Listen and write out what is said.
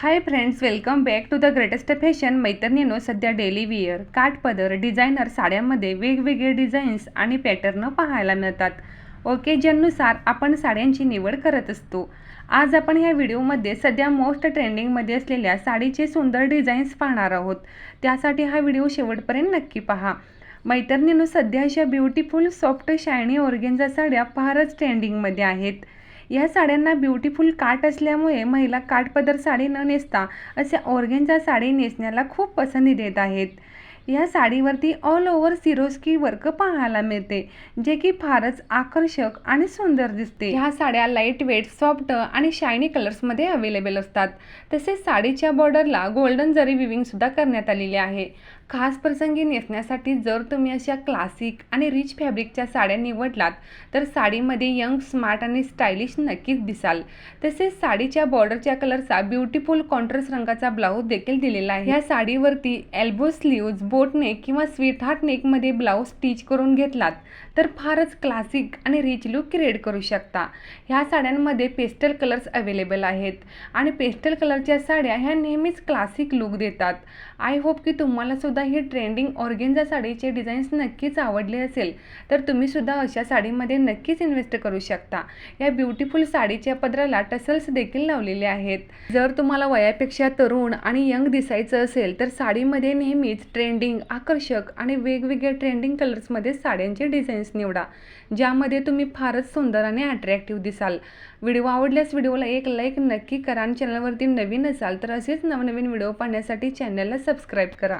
Hi friends welcome back to the greatest fashion मैत्रिणीनो सध्या daily where काठपदर designer साड्यांमध्ये वेगवेगळे designs आणि पॅटर्न पाहायला मिळतात. ओकेजननुसार आपण साड्यांची निवड करत असतो. आज आपण ह्या व्हिडिओमध्ये सध्या मोस्ट ट्रेंडिंगमध्ये असलेल्या साडीचे सुंदर डिझाईन्स पाहणार आहोत. त्यासाठी हा व्हिडिओ शेवटपर्यंत नक्की पहा. मैत्रिणीनो सध्या अशा ब्युटिफुल सॉफ्ट शायनी ऑर्गेन्झा साड्या फारच ट्रेंडिंगमध्ये आहेत. या साड्यांना ब्युटिफुल काट असल्यामुळे महिला काठपदर साडी न नेसता असे ऑर्गेंजा साडी नेसण्याला खूप पसंती देत आहेत. या साडीवरती ऑल ओव्हर सिरोस्की वर्क पाहायला मिळते जे की फारच आकर्षक आणि सुंदर दिसते. ह्या साड्या लाइट वेट सॉफ्ट आणि शायनी कलर्समध्ये अवेलेबल असतात. तसेच साडीच्या बॉर्डरला गोल्डन जरी विविंग सुद्धा करण्यात आलेली आहे. खास प्रसंगी नेसण्यासाठी जर तुम्ही अशा क्लासिक आणि रिच फॅब्रिकच्या साड्या निवडलात तर साडीमध्ये यंग स्मार्ट आणि स्टायलिश नक्कीच दिसाल. तसेच साडीच्या बॉर्डरच्या कलरचा ब्युटिफुल कॉन्ट्रास्ट रंगाचा ब्लाऊज देखील दिलेला आहे. या साडीवरती एल्बो स्लीव्ज बोट नेक किंवा स्वीटहार्ट नेकमध्ये ब्लाऊज स्टिच करून घेतलात तर फारच क्लासिक आणि रिच लुक क्रिएट करू शकता. ह्या साड्यांमध्ये पेस्टल कलर्स अवेलेबल आहेत आणि पेस्टल कलरच्या साड्या ह्या नेहमीच क्लासिक लुक देतात. आय होप की तुम्हालासुद्धा ही ट्रेंडिंग ऑर्गेन्झा साडीचे डिझाईन्स नक्कीच आवडले असेल तर तुम्हीसुद्धा अशा साडीमध्ये नक्कीच इन्व्हेस्ट करू शकता. या ब्युटिफुल साडीच्या पदराला टसल्स देखील लावलेले आहेत. जर तुम्हाला वयापेक्षा तरुण आणि यंग दिसायचं असेल तर साडीमध्ये नेहमीच ट्रेंडिंग ट्रेंडिंग आकर्षक आणि वेगवेगळ्या ट्रेंडिंग कलर्समध्ये साड्यांचे डिझाईन्स निवडा ज्यामध्ये तुम्ही फारच सुंदर आणि अट्रॅक्टिव्ह दिसाल. व्हिडिओ आवडल्यास व्हिडिओला एक लाईक नक्की करा आणि चॅनलवरती नवीन असाल तर असेच नवनवीन व्हिडिओ पाहण्यासाठी चॅनलला सबस्क्राईब करा.